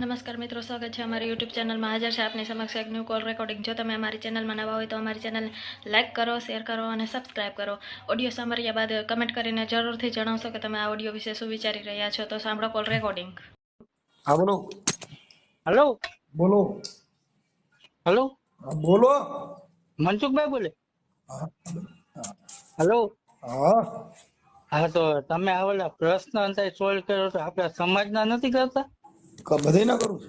નમસ્કાર મિત્રો સ્વાગત છે અમારી યુટ્યુબ ચેનલમાં. હાજર છે આપની સમક્ષ એક ન્યૂ કોલ રેકોર્ડિંગ જો તમે અમારી ચેનલમાં નવા હોય તો અમારી ચેનલને લાઇક કરો શેર કરો અને સબસ્ક્રાઇબ કરો. ઓડિયો સાંભળ્યા બાદ કમેન્ટ કરીને જરૂરથી જણાવશો કે તમે આ ઓડિયો વિશે શું વિચારી રહ્યા છો. તો સાંભળો કોલ રેકોર્ડિંગ હા બોલો. હલો બોલો. હલો બોલો. મનસુખભાઈ બોલે? હા હલો હા. હા તો તમે આવેલા પ્રશ્ન અંતે સોલ્વ કર્યો તો આપણા સમાજના નથી કરતા? બધે ના કરું.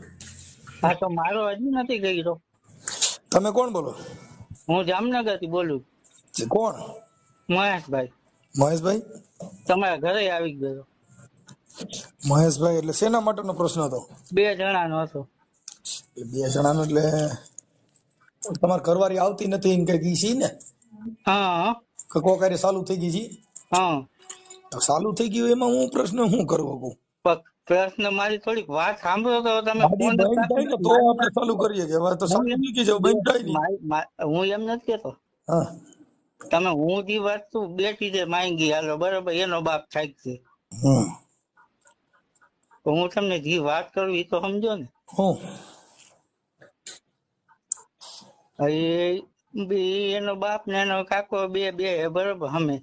હા તો મારો હજી નથી કર્યો. તમે કોણ બોલો? હું જામનગરથી બોલું કોણ? મહેશભાઈ. મહેશભાઈ? તમારા ઘરે આવી ગયો. મહેશભાઈ એટલે શેના માટેનો પ્રશ્ન હતો? બે જણાનો હતો. બે જણાનો એટલે તમારે ઘરવાળી આવતી નથી એમ કઈ છી ને? હા. કે કોકારી ચાલુ થઈ ગઈ છે? હા. ચાલુ થઈ ગયું એમાં હું પ્રશ્ન હું કરવો કહું? પ્રશ્ન મારી થોડીક વાત સાંભળો તો તમે ફોન તો આપણે ચાલુ કરીએ કે વાત તો ચાલુ મૂકી જાવ બંધ થાય હું એમ નથી કેતો. તમે હું જે વસ્તુ બેઠી છે માંગી હાલો બરોબર એનો બાપ થાય છે. હું તમને જે વાત કરું એ તો સમજો ને. એનો બાપ ને એનો કાકો બે બે હે બરોબર અમે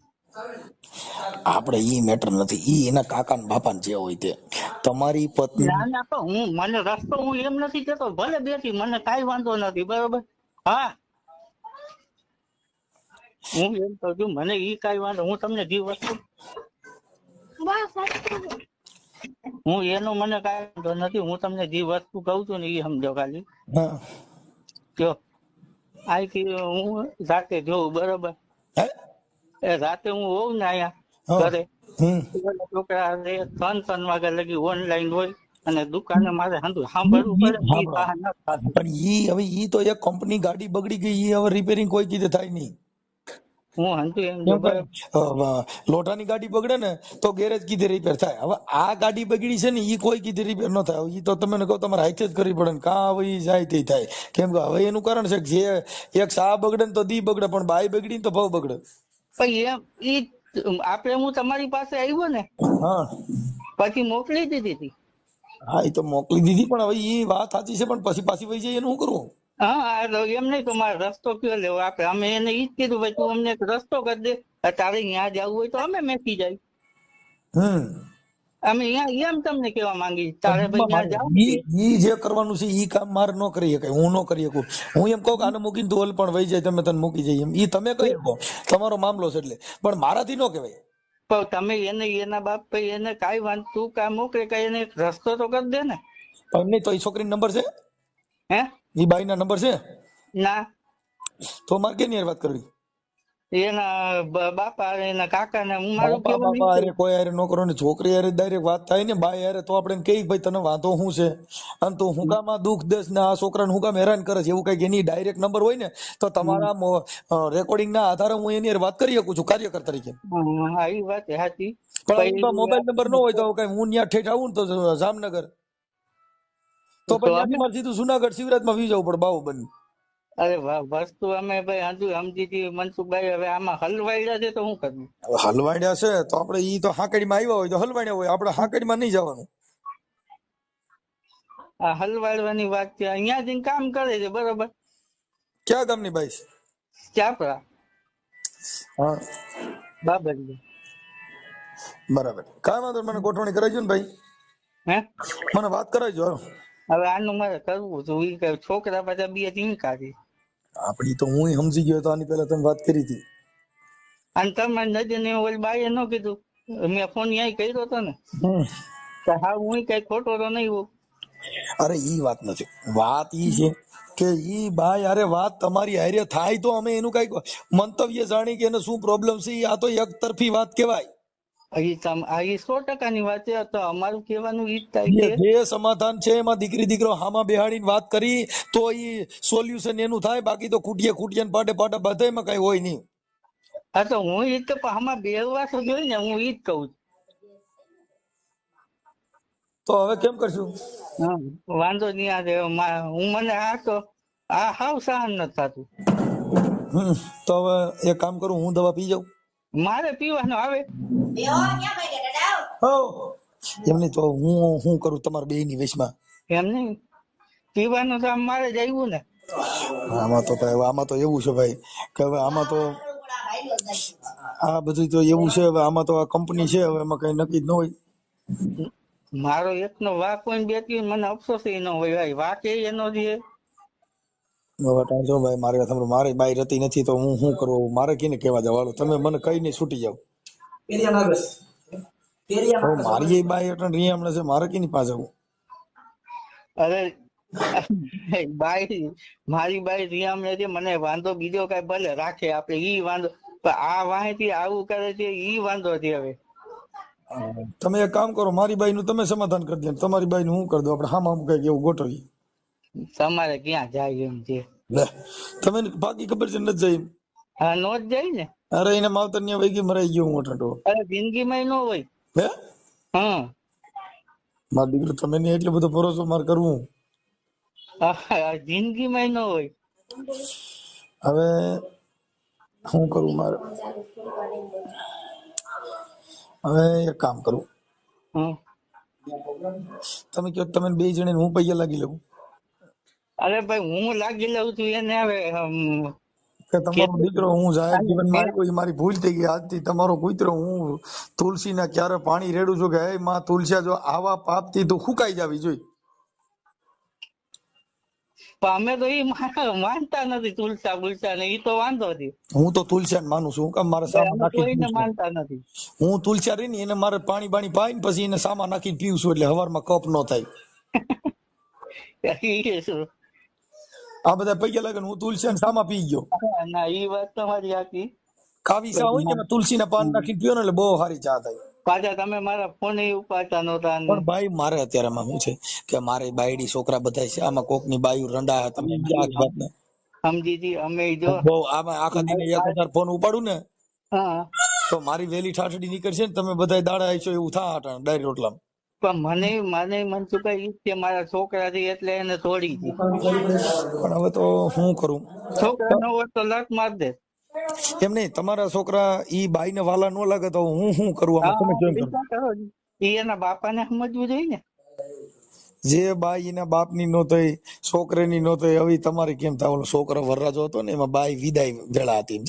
આપણે ઈ મેટર નથી. ઈ એના કાકા ને બાપા જે હોય તે. તમારી પત્ની ના ના પણ હું મને રસ્તો હું એમ નથી કેતો. ભલે બેસી મને કાઈ વાંધો નથી બરોબર? હા. હું એમ કહું છું મને ઈ કાઈ વાંધો હું તમને જે વસ્તુ હું એનો મને કાઈ વાંધો નથી. હું તમને જે વસ્તુ કહું છું ને એ સમજો ખાલી. હા. જો. અહીંથી હું રાતે જોઉં બરોબર? હે? રાતે હું હોઉં ને અહીંયા. ઘરે. છોકરા ત્રણ ત્રણ વાગ્યા લગી ઓનલાઈન હોય અને દુકાને મારે સાંભળવું પડે. પણ ઈ હવે ઈ તો એક કંપની ગાડી બગડી ગઈ ઈ હવે રિપેરિંગ કોઈ કીધે થાય નહીં. લોટાની ગાડી બગડે ને તો ગેરેજ કીધે રિપેર થાય. હવે આ ગાડી બગડી છે ને ઈ કોઈ કીધે રિપેર ન થાય. ઈ તો તમે કહો તમારે હાથે જ કરવી પડે ને. કાં હવે ઈ જાય તે થાય. કેમ કે હવે એનું કારણ છે કે જે એક સા બગડે ને તો દી બગડે પણ બાઈ બગડી ને તો ભાવ બગડે. પણ ઈ આપણે હું તમારી પાસે આવ્યો ને હા. પછી મોકલી દીધી હતી. હા એ તો મોકલી દીધી પણ હવે ઈ વાત સાચી છે પણ પછી પાછી વહી જાય એનું શું કરવું હા એમ નહીં તો મારે રસ્તો કયો લેવો આપણે અમે એને ઈ જ કીધું ભાઈ તું અમને એક રસ્તો કરી દે તારે ત્યાં જવું હોય તો અમે મેકી જાય. હમ. અમે અહીંયા એમ તમને કેવા માંગી તારે ભાઈ ઈ જે કરવાનું છે ઈ કામ મારે ન કરી શકાય હું ન કરી શકું. હું એમ કહું કે આને મૂકીને તું પણ વહી જાય તમે તને મૂકી જાય એમ. ઈ તમે કહી શકો. તમારો મામલો છે એટલે. પણ મારાથી ન કહેવાય. પણ તમે એને એના બાપ ભાઈ એને કાઈ વાંધ તું કામ મોકલે કાઈ એને રસ્તો તો કરી દે ને. પણ નહીં તો ઈ છોકરીનો નંબર છે? હે? ઈ બાઈના નંબર છે? ના. તો મારે કેની વાત કરવી? એના બાપા એના કાકા ને મારું ઈ હારે કોઈ હારે નોકરો ને છોકરી હારે ડાયરેક્ટ વાત થાય ને બાય હારે તો આપણે કઈ ભાઈ તને વાંધો શું છે? અને તું હું કામ દુઃખ દેશ ને આ છોકરાને હું કામ હેરાન કરે છે? એવું કંઈક એની ડાયરેક્ટ નંબર હોય ને તો તમારા રેકોર્ડિંગ ના આધારે હું એની હારે વાત કરી શકું છું કાર્યકર તરીકે. હા એ વાત સાચી. પણ મોબાઈલ નંબર ન હોય તો કઈ હું ત્યાં ઠેઠ આવું તો જામનગર. તો પછી સીધું જુનાગઢ શિવરાજમાં વી જવું પડે બાહુબલી. અરે વસ્તુ અમે ભાઈ હજુ સમજી હતી મનસુખભાઈ હવે આમાં હલવાડ્યા છે તો શું કરવું હલવાડ્યા છે તો આપણે ઈ તો હાંકડીમાં આવ્યા હોય તો હલવાડ્યા હોય આપણે હાંકડીમાં નહીં જવાનું. આ હલવાડવાની વાત છે અહીંયા જઈને કામ કરે છે બરોબર? ક્યાં ગામની ભાઈ? છે ચાપડા હા. બાબરી બરાબર. કાંઈ વાંધો મને ગોઠવણી કરાવજો ને ભાઈ. હે? મને વાત કરાવજો. હવે આનું મારે કરવું હતું છોકરા પાછા બે ચીંકા છે. આપડી તો હું સમજી ગયો તો આની પહેલા તમે વાત કરી હતી. અને તમે નદી ને ઓલી બાઈએ ન કીધું. મેં ફોન ન્યાય કર્યો હતો ને. કે હા હું કઈ ખોટો તો નહીં હું અરે ઈ વાત નથી. વાત ઈ છે કે ઈ ભાઈ અરે વાત તમારી હારે થાય તો અમે એનું કઈ મંતવ્ય જાણી કે એને શું પ્રોબ્લેમ છે આ તો એક તરફી વાત કહેવાય. આ ઈ સો ટકાની વાત છે તો અમારું કહેવાનું ઈ જ થાય છે જે સમાધાન છે એમાં દીકરી દીકરો હામાં બેહાડીને વાત કરી તો ઈ સોલ્યુશન એનું થાય બાકી તો ખૂટીએ ખૂટીએ ને પાટે પાટે બધાયમાં કઈ હોય નહીં. હા તો હું ઈ તો હામાં બેહવા તો જોઈએ ને હું ઈ જ કહું તો હવે કેમ કરશું? હા વાંધો નહીં આ હું મને આ તો આ હાવ સહન નથી થતું. તો હવે એક કામ કરું હું દવા પી જાઉં. મારે પીવાનો આવે. એમને તો હું હું કરું તમારા બે ની વેશમાં? એમ નહીં. પીવાનું તો મારે જ આવ્યું ને. આમાં તો ભાઈ આમાં તો એવું છે ભાઈ. કે હવે આમાં તો આ બધું તો એવું છે હવે આમાં તો આ કંપની છે હવે એમાં કઈ નક્કી જ ન હોય. મારો એકનો વાક હોય બે બેઠી મને અફસોસ ન હોય. ભાઈ વાક એ એનો જ હવે ટાઈમ જો ભાઈ મારી વાત સાંભળો મારી બાઈ રતી નથી તો હું શું કરવું મારે કીને કહેવા જવાનું. તમે મને કઈ નહીં છૂટી જાવ મારી એ બાઈ એટલે રિયામણે છે મારે કીની પાસે જવું અરે બાઈ મારી બાઈ રિયામણે છે મને વાંધો બીજો કઈ ભલે રાખે આપણે ઈ વાંધો. પણ આ વાંહેથી આવું કરે છે ઈ વાંધો છે હવે. તમે એક કામ કરો મારી બાઈ નું તમે સમાધાન કરી દો તમારી બાઈ નું હું કરી દો આપણે હામ હામ કઈ એવું ગોઠવીએ. તમારે ક્યાં જાય એમ છે તમે બાકી ખબર છે નથી જાય હા નો જ જાય ને? અરે એને માવતર ને વૈગી મરાઈ ગયો હું ઠંડો અરે જિંદગીમાં માં ન હોય હે? હા મારો દીકરો તમે ને એટલો બધો ભરોસો મારે કરવું? હા, જિંદગીમાં નો હોય હવે શું કરું મારે? હવે એક કામ કરું. તમે કહો તમે બે જણે હું પૈયા લાગી લઉં? અરે ભાઈ હું લાગી લઉં છું એને હવે કે તમારો દીકરો હું જાહેર જીવન આવ્યો એ મારી ભૂલ થઈ ગઈ. આજથી તમારો કૂતરો હું તુલસીના ક્યારે પાણી રેડું છું કે હે માં તુલસી જો આવા પાપથી તું હુકાઈ જાવી જોઈ. અમે તો ઈ માનતા નથી તુલસા બુલસા ને ઈ તો વાંધો નથી. હું તો તુલસિયાને માનું છું. હું કામ મારે સામા નાખી માનતા નથી. હું તુલસા રહી ને એને મારે પાણી બાણી પાઈને પછી એને સામા નાખી પીવું છું એટલે હવારમાં કપ ન થાય. આ બધા પૈયા લાગે હું હું ને સામા પી ગયો. ના ઈ વાત તમારી આખી. કાવી ચા હોય ને તુલસી ના પાન નાખી પીવો ને એટલે બહુ સારી ચા થાય પાછા તમે મારા ફોન ઉપાડતા નહોતા પણ ભાઈ મારે અત્યારે માં શું છે કે મારે બાયડી છોકરા બધા છે આમાં કોકની બાયું રંડા તમે આ વાત ને સમજી જી અમે જો બહુ આમાં આખા દિને એક હજાર ફોન ઉપાડું ને હા. તો મારી વેલી ઠાઠડી નીકળશે ને તમે બધા દાડા આવીશો એવું થા ડાયરી રોટલા પણ મને મને મન ચુકાઈ કે મારા છોકરા થી એટલે એને છોડી દી. પણ હવે તો હું કરું? છોકરા ન હોય તો લત માર દે. એમ નહીં તમારા છોકરા ઈ બાઈ ને વાલા નો લાગે તો હું શું કરું? આમાં તમે કેમ કરો. ઈ એના બાપાને સમજવું જોઈએ ને. જે બાઈ એના બાપની નો થઈ છોકરાની નો થઈ હવે તમારે કેમ થાય? છોકરો વરરાજો હતો ને એમાં બાઈ વિદાય વેળા હતી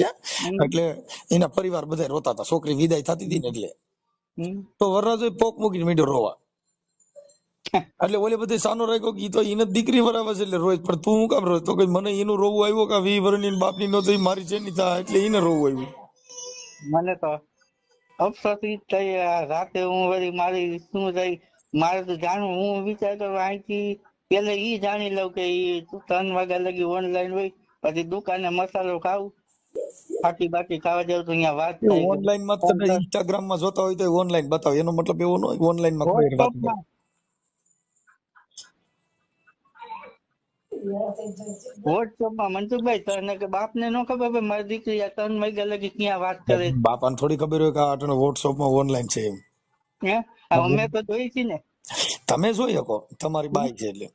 એટલે એના પરિવાર બધા રોતા હતા. છોકરી વિદાય થતી હતી ને એટલે. તો વરરાજો પોક મૂકીને મીંડો રોવા. એટલે ઓલે બધે સાનો રાખ્યો કે તો એને દીકરી બરાબર છે એટલે રોજ પણ તું હું કામ રોજ તો કઈ મને એનું રોવું આવ્યું કે વી વર્ષની બાપની નો તો મારી છે ની થાય એટલે એને રોવું આવ્યું? મને તો અફસોસ ઈ થઈ રાતે હું વળી મારી શું થઈ મારે તો જાણવું, હું વિચારતો અહીંથી પેલે ઈ જાણી લઉં કે ઈ ત્રણ વાગ્યા લગી ઓનલાઈન હોય, પછી દુકાને મસાલો ખાવું બાકી બાકી ખાવા જાવ તો અહીંયા વાત ઓનલાઈનમાં તમે ઇન્સ્ટાગ્રામમાં જોતા હોય તો ઓનલાઈન બતાવો. એનો મતલબ એવો ન હોય ઓનલાઈનમાં કોઈ વાત. વોટ્સઅપમાં મનસુખભાઈ તને કે બાપ ને નો ખબર ભાઈ મારી દીકરી આ ત્રણ વાગ્યા લગી ક્યાં વાત કરે છે? બાપાને થોડી ખબર હોય કે આ આટલો વોટ્સઅપમાં ઓનલાઈન છે એમ. હે? અમે તો જોઈ છે ને. તમે જોઈ શકો. તમારી બાઈ છે એટલે.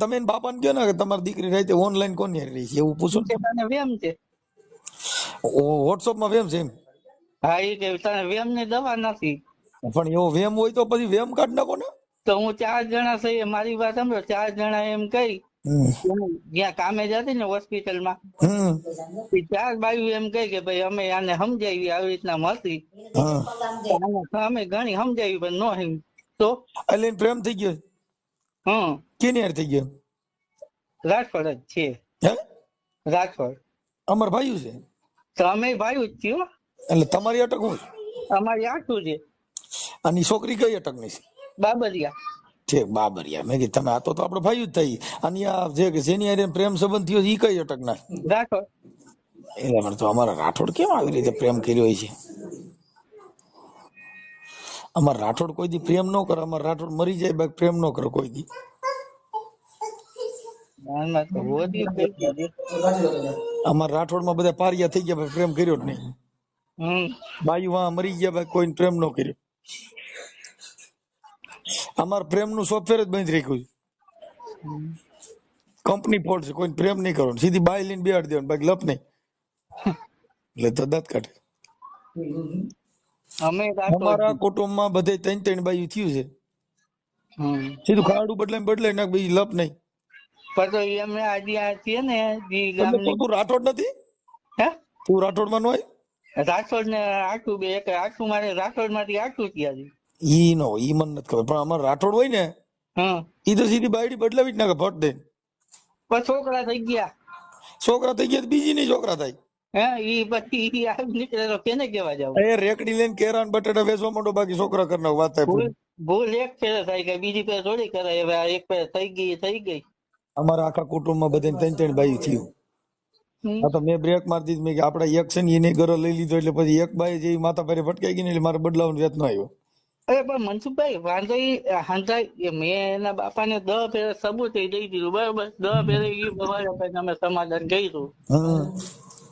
તમે એને બાપાને કહો ને કે તમારી દીકરી રાતે ઓનલાઈન કોની રહી છે? એવું પૂછો ને. તને વેમ છે? વોટ્સઅપમાં વેમ છે એમ? હા એ કે તને વેમની દવા નથી. પણ એવો વેમ હોય તો પછી વેમ કાઢ નાખો ને. તો હું ચાર જણા છે મારી વાત સાંભળો. ચાર જણા એમ કહી જ્યાં કામે જતી ને હોસ્પિટલમાં ચાર બાયુ એમ કહી કે ભાઈ અમે આને સમજાવી આવી રીતના મળતી અમે ઘણી સમજાવી પણ નો તો? એટલે પ્રેમ થઈ ગયો હમ. કેની થઈ ગયો? રાજકોટ જ છે. હે? રાજકોટ અમર ભાઈ છે? તમે અમે ભાઈ જ છો એટલે તમારી અટક હોય અમારી આટું છે. અને છોકરી કઈ અટકની છે? બાબરિયા. ઠીક બાબરિયા. મેં કીધું તમે આ તો આપણે ભાઈ જ થઈ. અને આ જે કે જેની હારે પ્રેમ સંબંધ થયો ઈ કઈ અટક ના રાજકોટ એટલે મને તો અમારા રાઠોડ કેમ આવી રીતે પ્રેમ કર્યો હોય છે? અમારા રાઠોડ કોઈ દી પ્રેમ ન કરે અમારા રાઠોડ મરી જાય બાકી પ્રેમ ન કરે કોઈ દી આમાં તો હોદી થઈ ગઈ છે. અમારા રાઠોડમાં બધા પારિયા થઈ ગયા પ્રેમ કર્યો જ નહીં. હમ. બાયું વાં મરી ગયા ભાઈ કોઈ પ્રેમ નો કર્યો. અમારા પ્રેમનું સોફ્ટવેર જ બંધ રાખ્યું છે. કંપની ફોલ્ટ છે કોઈને પ્રેમ નહીં કરવાનો. સીધી બાય લઈને બેહાડી દેવાનું બાકી લપ નહીં. એટલે તો દાંત કાઢે. અમે અમારા કુટુંબમાં બધે ત્રણ ત્રણ બાયુ થયું છે. સીધું ખાડું બદલાય ને બદલાય નાખ બીજી લપ નહીં. પણ તો એમને આજે આ છે ને જી ગામની તું રાઠોડ નથી? હે? તું રાઠોડમાં હોય? રાઠોડ ને આટલું બે એક આટલું મારે રાઠોડમાંથી આટલું ત્યાં ઈ નો ઈ મને નથી ખબર. પણ અમાર રાઠોડ હોય ને હા. ઈ તો સીધી બાયડી બદલાવી જ નાખે ફટ દે પણ છોકરા થઈ ગયા. છોકરા થઈ ગયા તો બીજી નહીં છોકરા થાય. હે પછી કેને કેવા જાવ? એ રેકડી લઈને કેરા ને બટાટા વેચવા માંડો બાકી છોકરા કરના વાત થાય ભૂલ એક ફેરે થાય કે બીજી ફેર થોડી કરાય. હવે આ એક ફેર થઈ ગઈ થઈ ગઈ. અમારા આખા કુટુંબમાં બધાને ત્રણ ત્રણ બાઈ થયું. હા તો મેં બ્રેક મારી દીધી મેં કે આપણે એક છે ને એને ઘરે લઈ લીધો એટલે પછી એક બાઈ જે માથા ભારે ભટકાઈ ગઈ ને એટલે મારે બદલાવાનો વેત આવ્યો. અરે પણ મનસુખભાઈ વાંધો ઈ મેં એના બાપાને દહ ફેરે સબૂત દઈ દીધું બરાબર? દહ ફેરે એ પછી અમે સમાધાન કર્યું.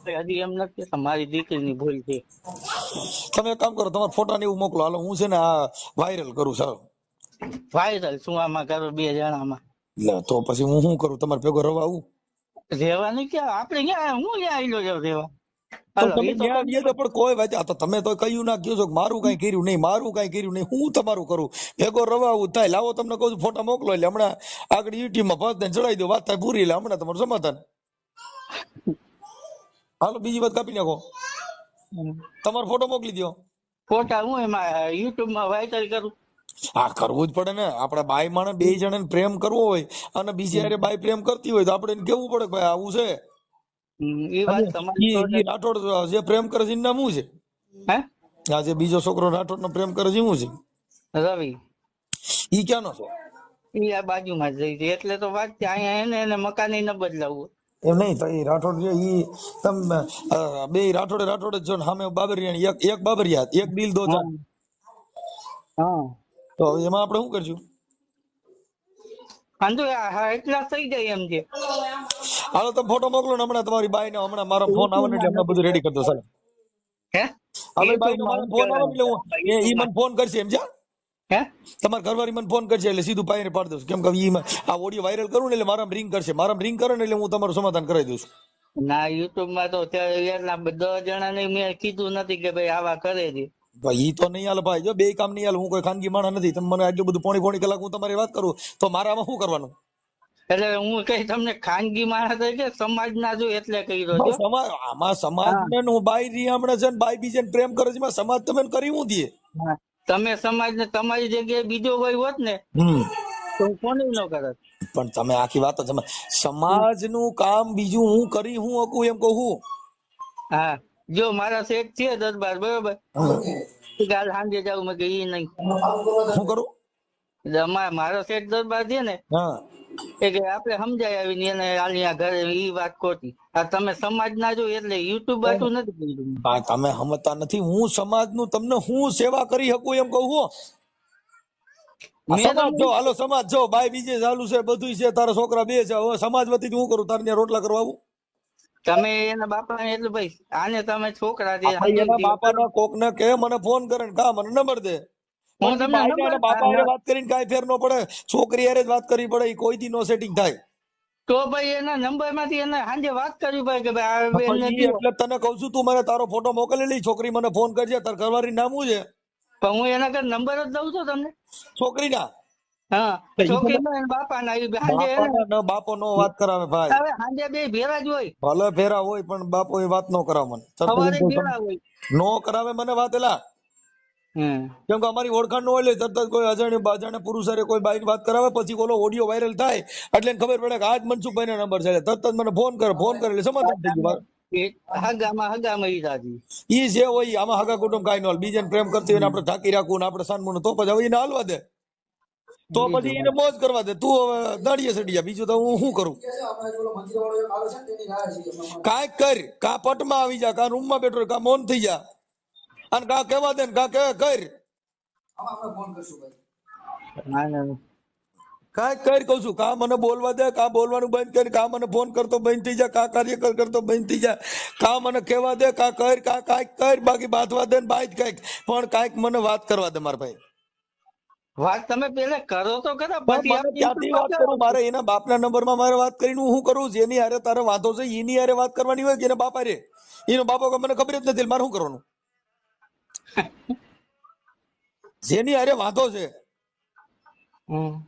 હજી એમ નથી કે મારી દીકરીની ભૂલ છે. તમે એક કામ કરો તમારા ફોટા ને એવું મોકલો. હાલો હું છે ને આ વાયરલ કરું સારું. વાયરલ શું આમાં કરો બે જણામાં? એટલે તો પછી હું શું કરું? તમારે ભેગો રવા આવું? રેવાની ક્યાં આપણે ક્યાં? હું ક્યાં આવેલો જાઉં રેવા? પણ કોઈ વાત તો તમે તો કહ્યું ના કહ્યું છો મારું કઈ કર્યું નહીં મારું કઈ કર્યું નહીં. હું તમારું કરું? ભેગો રવા આવું થાય. લાવો તમને કહું છું ફોટા મોકલો. એટલે હમણાં આગળ યુટ્યુબમાં ભાત ચડાવી દો વાત થાય પૂરી એટલે હમણાં તમારું સમાધાન. હાલો બીજી વાત કાપી નાખો. તમારો ફોટો મોકલી દો ફોટા હું એમાં યુટ્યુબમાં વાયરલ કરું? હા કરવું જ પડે ને. આપડા બાઈ માણસ બે જણાને પ્રેમ કરવો હોય અને બીજી હારે બાઈ પ્રેમ કરતી હોય તો આપણે એને કેવું પડે ભાઈ આવું છે? એ વાત તમારી રાઠોડ જે પ્રેમ કરે છે એનું નામ શું છે? હે? આ જે બીજો છોકરો રાઠોડ નો પ્રેમ કરે છે શું છે? રવિ. ઈ ક્યાંનો છે? ઈ આ બાજુમાં જ રહી છે. એટલે તો વાત છે અહીંયા એને એને મકાન ન બદલાવવું એમ નહીં તો એ રાઠોડ છે ઈ તમે બે રાઠોડે રાઠોડ જો સામે બાબરિયા એક એક બાબરિયા એક દિલ દો હા. તો હવે એમાં આપણે શું કરશું? વાંધો એટલા થઈ જાય એમ છે હાલો તમે ફોટો મોકલો ને હમણાં તમારી બાઈ ને હમણાં મારો ફોન આવે એટલે હમણાં બધું રેડી કરી દો. ચાલો. હે? હવે બાઈ નો મારો ફોન આવે એટલે હું એ ઈ મને ફોન કરશે એમ છે હે? તમાર ઘરવાળી મને ફોન કરશે એટલે સીધું પાઈને પાડી દઉં કેમ કે ઈ આ ઓડિયો વાયરલ કરું ને એટલે મારા રિંગ કરશે. મારા રિંગ કરે ને એટલે હું તમારું સમાધાન કરાવી દઉં છું. ના યુટ્યુબમાં તો અત્યારે બધા જણા ને મેં કીધું નથી કે ભાઈ આવા કરે છે. ભાઈ તો નહીં હાલ ભાઈ. જો બે કામ નહીં હાલ હું કોઈ ખાનગી માણસ નથી. તમે મને આટલું બધું પોણી પોણી કલાક હું તમારી વાત કરું તો મારામાં શું કરવાનું? એટલે હું કઈ તમને ખાનગી માણસ કે સમાજ ના જો એટલે કહી ભાઈ સમાજ આમાં સમાજ ને હું. બાઈ રી હમણાં છે બાઈ બીજે પ્રેમ કરે છે એમાં સમાજ તમે કરી હું દે તમે સમાજ ને તમારી જગ્યાએ બીજો કોઈ હોત ને તો હું કોને ન કરત? પણ તમે આખી વાત સમાજનું કામ બીજું હું કરી હું હકું એમ કહું હા. જો મારા શેઠ છે દરબાર બરોબર? કાલ સાંજે જાવ મેં કે ઈ નહીં. શું કરું? એટલે અમારે મારો શેઠ દરબાર છે ને કે આપણે સમજાય આવીને એને આલિયા ઘરે ઈ વાત ખોટી. આ તમે સમાજ ના જો એટલે યુટ્યુબ બાજુ નથી કર્યું તમે સમજતા નથી હું સમાજનું તમને હું સેવા કરી શકું એમ કહું હું. સમાજ જો હાલો સમાજ જો બાઈ બીજે ચાલુ છે બધું છે તારા છોકરા બે છે હવે સમાજ વતી હું કરું? તારે ત્યાં રોટલા કરવા આવું? તમે એના બાપા ને એટલે ભાઈ આને તમે છોકરા છે બાપા નો કોક ને કે મને ફોન કરે કા મને નંબર દે. હું તમને એના બાપા હારે વાત કરીને કાઈ ફેર નો પડે. છોકરી હારે જ વાત કરવી પડે કોઈ દી નો સેટિંગ થાય. તો ભાઈ એના નંબરમાંથી એને સાંજે વાત કરી પડે કે ભાઈ. એટલે તને કહું છું તું મને તારો ફોટો મોકલેલી છોકરી મને ફોન કરજે તાર ઘરવાળી નામ શું છે? પણ હું એના ઘર નંબર જ દઉં છું તમને. છોકરીના? છોકરી એના ના બાપો નો વાત કરાવે ભાઈ. હવે સાંજે બે ભેરા જ હોય. ભલે પણ બાપો એ વાત નો કરાવે મને. નો કરાવે મને વાત એલા. કેમ કે અમારી ઓળખાણ નો હોય એટલે તરત કોઈ અજાણ્યું બાજાણે પુરુષ હારે કોઈ બાઈ વાત કરાવે પછી ઓલો ઓડિયો વાયરલ થાય એટલે ખબર પડે કે આજ મનસુખભાઈ નો નંબર છે. તરત જ મને ફોન કરે ફોન કરે એટલે સમાધાન થઈ ગયું ઈ જે હોય આમાં હગા કુટુંબ કાંઈ ન બીજાને પ્રેમ કરતી હોય આપડે આપણે ઢાંકી રાખવું આપડે આપણે સાનમું તો પછી હવે એને હાલવા દે. તો પછી એને મોજ કરવા દે. તું હવે દાડીએ સડી જા બીજું તો હું શું કરું? કાંઈક કર. કા પટમાં આવી જા કા રૂમમાં બેઠો કા મૌન થઈ જા. અને કા કહેવા દે કા કે કર. ના ના ના. કાંઈક કર કહું છું. કા મને બોલવા દે કા બોલવાનું બંધ કરી. કા મને ફોન કરતો બંધ થઈ જા કા કાર્ય કરતો બંધ થઈ જા. કા મને કહેવા દે કા કર કા કાંઈક કર. બાકી બાંધવા દે ને બાઈજ કાંઈક. પણ કાંઈક મને વાત કરવા દે મારા ભાઈ. વાત તમે પેલા કરો તો ખરા પછી વાત કરું. મારે એના બાપના નંબરમાં મારે વાત કરીને હું શું કરું? જેની હારે તારે વાંધો છે એની હારે વાત કરવાની હોય કે એના બાપા રે એનો બાપો મને ખબર જ નથી મારે શું કરવાનું? જેની હારે વાંધો છે.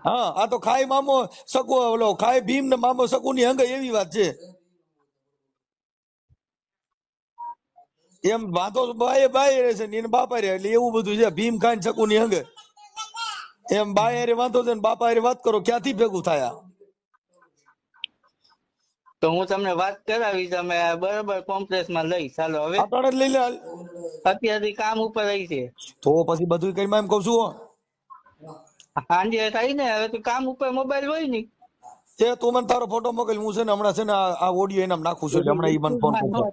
હા આ તો ખાઈ મામો શકુ ઓલો ખાય ભીમ ને મામો શકુ ની અંગ એવી વાત છે. એમ વાંધો બાય બાએ રહે છે ને એને બાપા રે એટલે એવું બધું છે ભીમ ખાઈ શકુ ની હંગે. એમ ભાઈ હારે વાંધો છે ને બાપા હારે વાત કરો ક્યાંથી ભેગું થાય તો હું તમને વાત કરાવી તમે બરાબર કોમ્પ્લેક્સમાં લઈ. ચાલો હવે. અટાણે લઈ લે. અત્યારથી કામ ઉપર રહી છે. તો પછી બધું કરી એમ કઉ છું હો. સાંજે થાય ને હવે તો કામ ઉપર મોબાઈલ હોય ને. એ તું મને તારો ફોટો મોકલ હું છે ને હમણાં છે ને આ ઓડિયો એનામાં નાખું છું હમણાં ઈ મને ફોન કરશે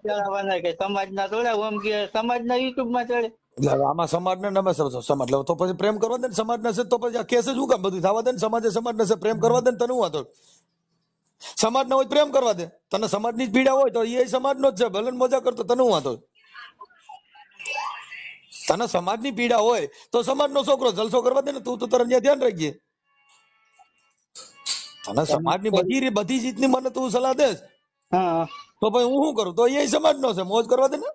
સમાજના થોડા ઓમ કે સમાજના યુટ્યુબમાં ચડે. એટલે આમાં સમાજ ને નમે સમ- સમાજ. એટલે તો પછી પ્રેમ કરવા દે ને સમાજ છે તો પછી આ કેસ જ હું કામ? બધું થવા દે ને સમાજે સમાજ છે પ્રેમ કરવા દે ને તને હું વાંધો? સમાજ હોય પ્રેમ કરવા દે. તને સમાજની જ પીડા હોય તો એ સમાજ નો જ છે. ભલે મજા કરતો તને હું વાંધો? તને સમાજની પીડા હોય તો સમાજ નો છોકરો જલસો કરવા દે ને તું તો તારે ધ્યાન રાખજે. તને સમાજની બધી બધી બધી જીતની મને તું સલાહ દેસ હા. તો ભાઈ હું શું કરું? તો એ સમાજ નો છે. મોજ કરવા દે ને?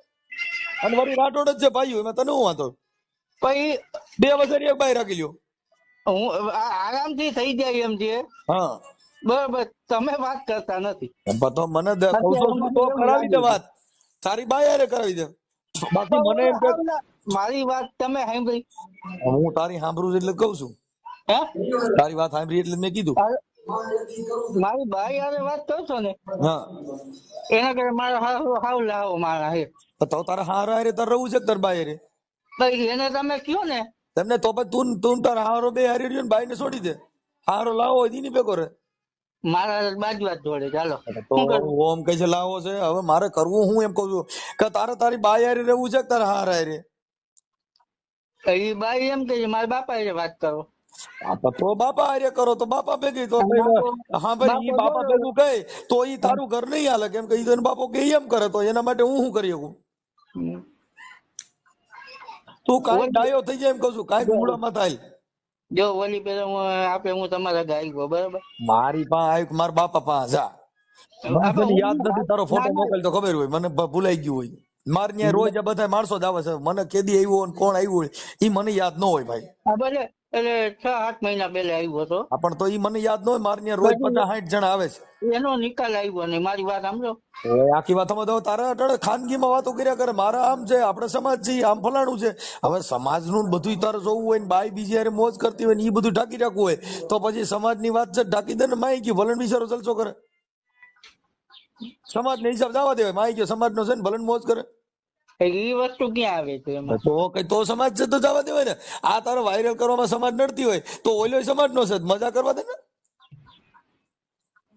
અને વળી રાઠોડ જ છે ભાઈ એમાં તને હું વાંધો? પછી બે વছર એક બાઈ રાખી લ્યો. હું આરામથી થઈ જાય એમ છે. હા. બરોબર તમે વાત કરતા નથી. તો મને તો કરાવી દે વાત. તારી બાઈ યારે કરાવી દે. બાકી મને એમ કે મારી વાત તમે સાંભળી. હું તારી સાંભળું એટલે કહું છું. હે? તારી વાત સાંભળી એટલે મેં કીધું. મારી ભાઈ હારે વાત કરશો ને? હા. એના કરે મારા હાવ લાવો મારા હે. તો તારે હારા હારે તારે રહું છે તાર બાય હારે? એને તમે કયો ને? તમને તો પછી તું તું તાર હારો બે હારી રહ્યો ને બાય ને છોડી દે. હારો લાવો હોય ઈ ભેગો રે મારા બાજુ જ જોડે ચાલો. ઓમ કહે છે લાવો છે. હવે મારે કરવું હું એમ કઉ છું કે તારે તારી બાઈ હારે રહેવું છે તારે હાર હારા? એ બાઈ એમ કે છે, મારા બાપા હારે વાત કરો. તો બાપા હારે કરો તો બાપા ભેગી તો હા ભાઈ બાપા. ભેગું કહે તો ઈ તારું ઘર નહીં હાલે. કેમ કે ઈ તો બાપો કે એમ કરે તો એના માટે હું શું કરી શકું. તું કાંઈ ડાયો થઈ જાય એમ કહું છું. કાંઈ ગુમડામાં થાય. જો ઓલી પેલા હું આપે હું તમારા ગાય ગયો બરાબર? મારી પા આવ્યું મારા બાપા પા જા. યાદ નથી તારો ફોટો. મોકલ તો ખબર હોય. મને ભૂલાઈ ગયું હોય. મારે ત્યાં રોજ બધા માણસો જ આવે છે. મને કેદી આવ્યો કોણ આવ્યું હોય ઈ મને યાદ ન હોય ભાઈ. ભલે. એટલે છ આઠ મહિના પહેલા આવ્યો હતો. પણ તો ઈ મને યાદ ન હોય મારે રોજ પચાસ સાઠ જણા આવે છે. એનો નિકાલ આવ્યો ને મારી વાત સમજો આખી વાત તો તારે અટાણે ખાનગીમાં વાતો કર્યા કરે મારા આમ છે આપણે સમાજ છીએ આમ ફલાણું છે. હવે સમાજનું નું બધું તારે જોવું હોય ને બાઈ બીજી હારે મોજ કરતી હોય ને એ બધું ઢાંકી રાખવું હોય તો પછી સમાજની વાત છે ઢાંકી દે ને માઈ ગયું ભલન બિચારો જલસો કરે. સમાજ ને હિસાબ જવા દેવાય માઈ ગયો સમાજ નો છે ને ભલન મોજ કરે. એ વસ્તુ ક્યાં આવે છે એમાં? તો કઈ તો સમાજ છે તો જવા દેવાય ને. આ તારે વાયરલ કરવામાં સમાજ નડતી હોય તો ઓલો સમાજ નો છે મજા કરવા દે ને.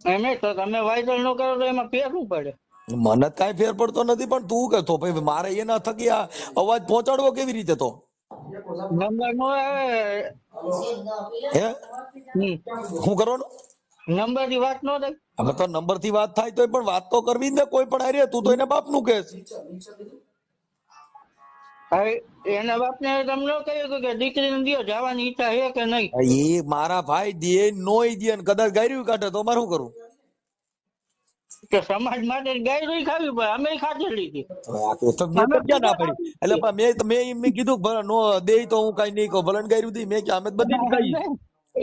એમ તો તમે વાયરલ ન કરો તો એમાં ફેર પડે? મને કાંઈ ફેર પડતો નથી પણ તું કે ભાઈ મારે એના થકી આ અવાજ પહોંચાડવો કેવી રીતે તો? નંબર નો આવે. હે. શું કરવાનું? નંબરની વાત નો થાય હવે તો નંબરથી વાત થાય તો પણ વાત તો કરવી ને કોઈ પણ હારે તું તો એને બાપનું કહેશ. હવે એના બાપ ને તમને ન કહ્યું કે દીકરીને દિયો જવાની ઈચ્છા છે કે નહીં? એ મારા ભાઈ દે નોય દે ને કદાચ ગાયરું કાઢે તો મારું કરું કે સમાજ માટે ગાય નહીં ખાવી પડે અમે ખાધેલી ક્યાં ના પડી એટલે મેં મેં એમ મેં કીધું ભલે નો દે તો હું કઈ નહીં કહું ભલે ગાયરું દી મેં કે અમે બધી જ ખાઈએ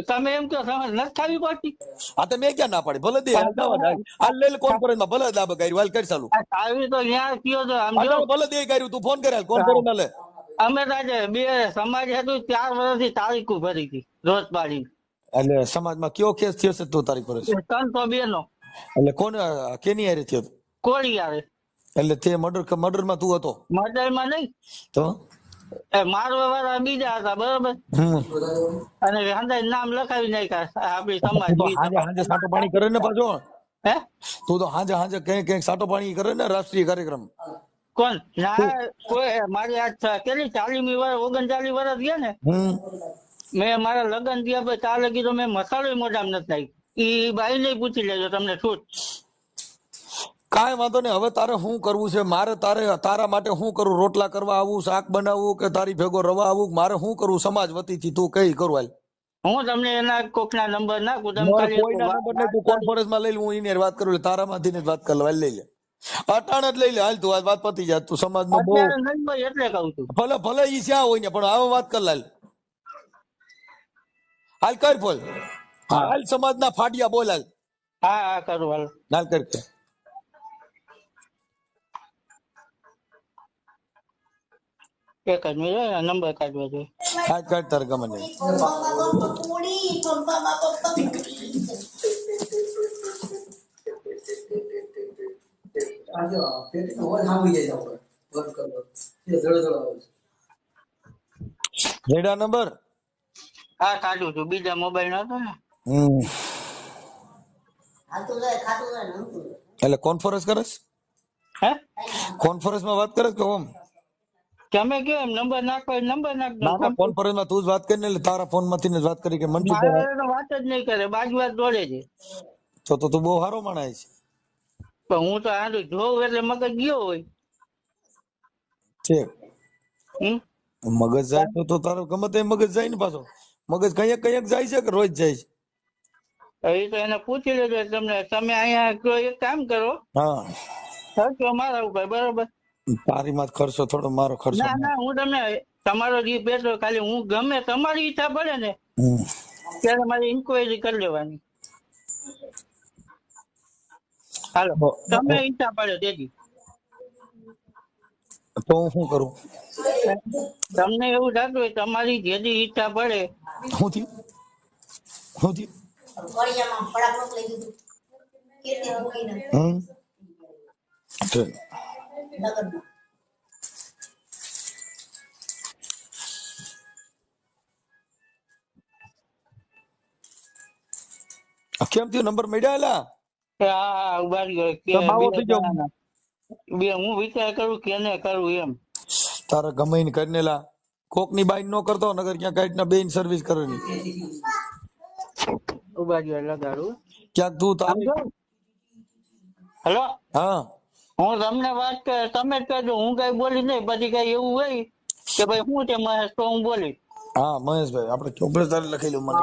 તમે એમ કહો સમાજ નથી થવી પડતી આ તો મેં ક્યાં ના પાડી? ભલે દે આ લઈ કોન્ફરન્સમાં ભલે દાબ ગાયરું. હાલ કરી ચાલુ. આવી તો ત્યાં કયો તો આમ જો. ભલે દે કર્યું તું ફોન કરે કોન્ફરન્સ લે અમે તો બે સમાજ હતું ચાર વર્ષથી તારીખ ભરી હતી રોજ પાડી એટલે સમાજમાં કયો કેસ થયો છે તું તારી પર ત્રણસો બે નો એટલે કોને કેની હારે થયો? કોળી આવે એટલે તે મર્ડર મર્ડરમાં તું હતો? મર્ડરમાં નહીં. તો? એ મારવા વાળા બીજા હતા બરોબર? અને હંદાય નામ લખાવી નાખ્યા આપડી સમાજ હાંજે સાટો પાણી કરે ને પાછો. હે? તું તો હાંજે હાંજે કઈ કઈ સાટો પાણી કરે ને રાષ્ટ્રીય કાર્યક્રમ. કોણ? ના કોઈ મારી આ કેટલી ચાલીમી વર્ષ ઓગણચાલીસ વર્ષ ગયા ને? મેં મારા લગ્ન થયા પછી ચાલે લગી તો મેં મસાલો મોઢામાં નથી નાખ્યો. ઈ બાઈ ને પૂછી લેજો તમને છૂટ કાંઈ વાંધો નહીં હવે તારે શું કરવું છે? મારે તારે તારા માટે શું કરું? રોટલા કરવા આવું શાક બનાવવું કે તારી ભેગો રવા આવું? મારે શું કરવું? સમાજ વતીથી તું કઈ કરું હાલ? હું તમને એના કોકના નંબર નાખું તમે કોઈના વાત- નંબર નહીં તું કોન્ફરન્સ લઈ લે હું એની વાત કરું તારામાંથી જ વાત કરવા લઈ લે. અટાણ જ લઈ લે હાલ તું વાત પતી જાય તું સમાજ બહુ અત્યારે નહીં હોય એટલે કહું છું. ભલે ભલે ઈ શ્યા હોય ને પણ હવે વાત કર લાલ હાલ કર બોલ હાલ સમાજના ફાડિયા બોલ હાલ. હા હા કરું હાલ. હાલ કર એક જ મિનિટ નંબર કાઢવો જોઈએ કાઢ કાઢ તાર ગમે નહીં રેડા નંબર? હા કાઢું છું. બીજા મોબાઈલ નતો ને. હમ. એટલે કોન્ફરન્સ કરસ? હે? કોન્ફરન્સમાં વાત કરસ કે ઓમ? તમે કેમ નંબર નાખો નંબર નાખ દો. ના ના કોન્ફરન્સ તું જ વાત કરીને એટલે તારા ફોનમાંથી જ વાત કરી કે મનસુખ તો વાત જ નહીં કરે બાજુ વાત દોડે છે. તો તો તું બહુ સારો માણસ છે. પણ હું તો આનું જોઉં એટલે મગજ ગયો હોય. છે મગજ જાય તો તારો ગમે તે મગજ જાય ને પાછો. મગજ કંઈક કંઈક જાય છે કે રોજ જાય છે? એ તો એને પૂછી લેજો તમને તમે અહીંયા એક કામ કરો. હા. મારા ઉપર બરોબર? તારી માં ખર્ચો થોડો મારો ખર્ચો ના ના હું તમને તમારો જે પેટો ખાલી હું ગમે તમારી ઈચ્છા પડે ને ત્યારે મારી ઇન્કવાયરી કરી લેવાની. હાલો તમે ઈચ્છા પડે દેજી તો હું શું કરું? તમને એવું થતું હોય તમારી જેથી ઈચ્છા પડે. હું થયું? શું થયું? હમ. છે. કેમ થયું? નંબર મળ્યા એલા? હા ઊભા રહ્યો. બે હું વિચાર કરું કેને કરું એમ. તારા ગમે ને કરીને લા કોકની બાઈન નો કરતો નગર ક્યાંક કાઈક ના બેન સર્વિસ કરવાની ઊભા રહ્યો લગાડું. ક્યાંક તું તારું હલો? હા. હું તમને વાત કે તમે જ કહેજો હું કઈ બોલી નહીં પછી કઈ એવું હોય કે ભાઈ હું તે મહેશ તો હું બોલી હા મહેશભાઈ આપણે ચોપડે તારે લખેલું મને